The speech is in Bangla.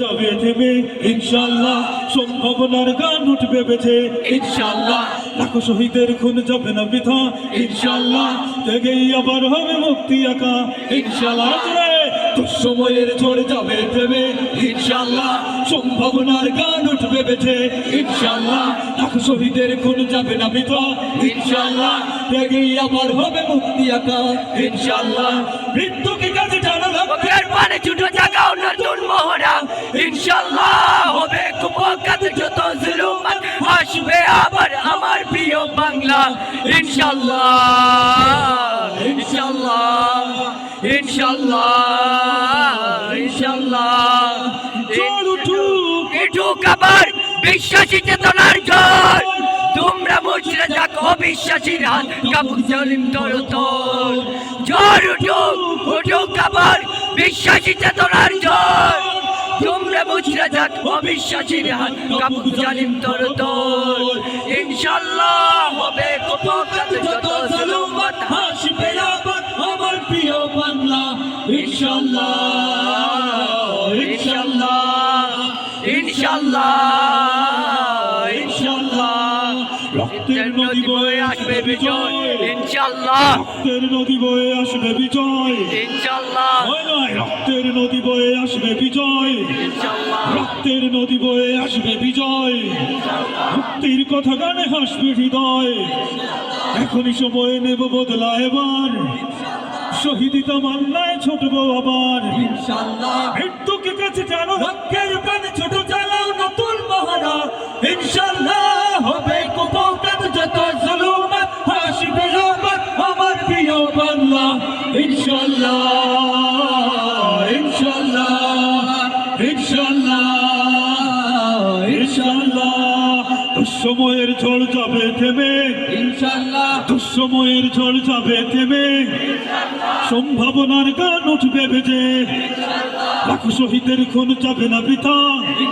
যাবে থেমে ইনশাল্লাহ সম্ভাবনার গান উঠবে বেঁচে ইনশাল্লাহ লাখো শহীদের খুন যাবে না বৃথা। ইনশাল্লাহ জেগেই আবার হবে মুক্তি আঁকা ইনশাল্লাহ দুঃসময়ের ঝড় যাবে থেমে। ইনশাল্লাহ সম্ভাবনার গান উঠবে বেঁচে ইনশাল্লাহ লাখো শহীদের খুন যাবে না বৃথা। ইনশাল্লাহ জেগেই আবার হবে মুক্তি আঁকা ইনশাল্লাহ মৃত্যুকে কাছে জানা লাগবে। পানে ছুটো জাগাও নতুন মোহরা। ইনশাল্লাহ হবে কুপকাত যত জুলুম আসবে আবার আমার প্রিয় বাংলা। ইনশাল্লাহ ইনশাল্লাহ ইনশাল্লাহ ইনশাল্লাহ এটুক আবার বিশ্বাসী চেতনার ঝড় তোমরা মুচড়ে যাক অবিশ্বাসীর হাত কাবুক জালিম তর তোর। ঝড় উঠুক উঠুক আবার বিশ্বাসী চেতনার মুচড়ে যাক অবিশ্বাসীর হাত কাবুক জালিম তোর তোর ইনশাল্লাহ হবে কুপকাত যত জুলুমত হাসবে আবার আমার প্রিয় বাংলা। ইনশাল্লাহ ইনশাল্লাহ ইনশাল্লাহ রক্তের নদী বয়ে আসবে বিজয়। ইনশাল্লাহ রক্তের নদী বয়ে আসবে বিজয়। ইনশাল্লাহ নয় রক্তের নদী বয়ে আসবে বিজয়। রক্তের নদী বয়ে আসবে বিজয়। মুক্তির কথা গানে হাসবে হৃদয়। এখনই সময় নেব বদলা এবার। ছোটবো আবার। ইনশাল্লাহ মৃত্যুকে কাছে জানো প্রাণে ছোট যত জুলুম হাসবে আবার আমার প্রিয় বাংলা ইনশাল্লাহ ইনশাল্লাহ ইনশাল্লাহ ইনশাল্লাহ। দুঃসময়ের ঝড় যাবে থেমে। ইনশাল্লাহ। দুঃসময়ের ঝড় যাবে থেমে। সম্ভাবনার গান উঠবে বেজে লাখো শহীদের খুন যাবে না বৃথা।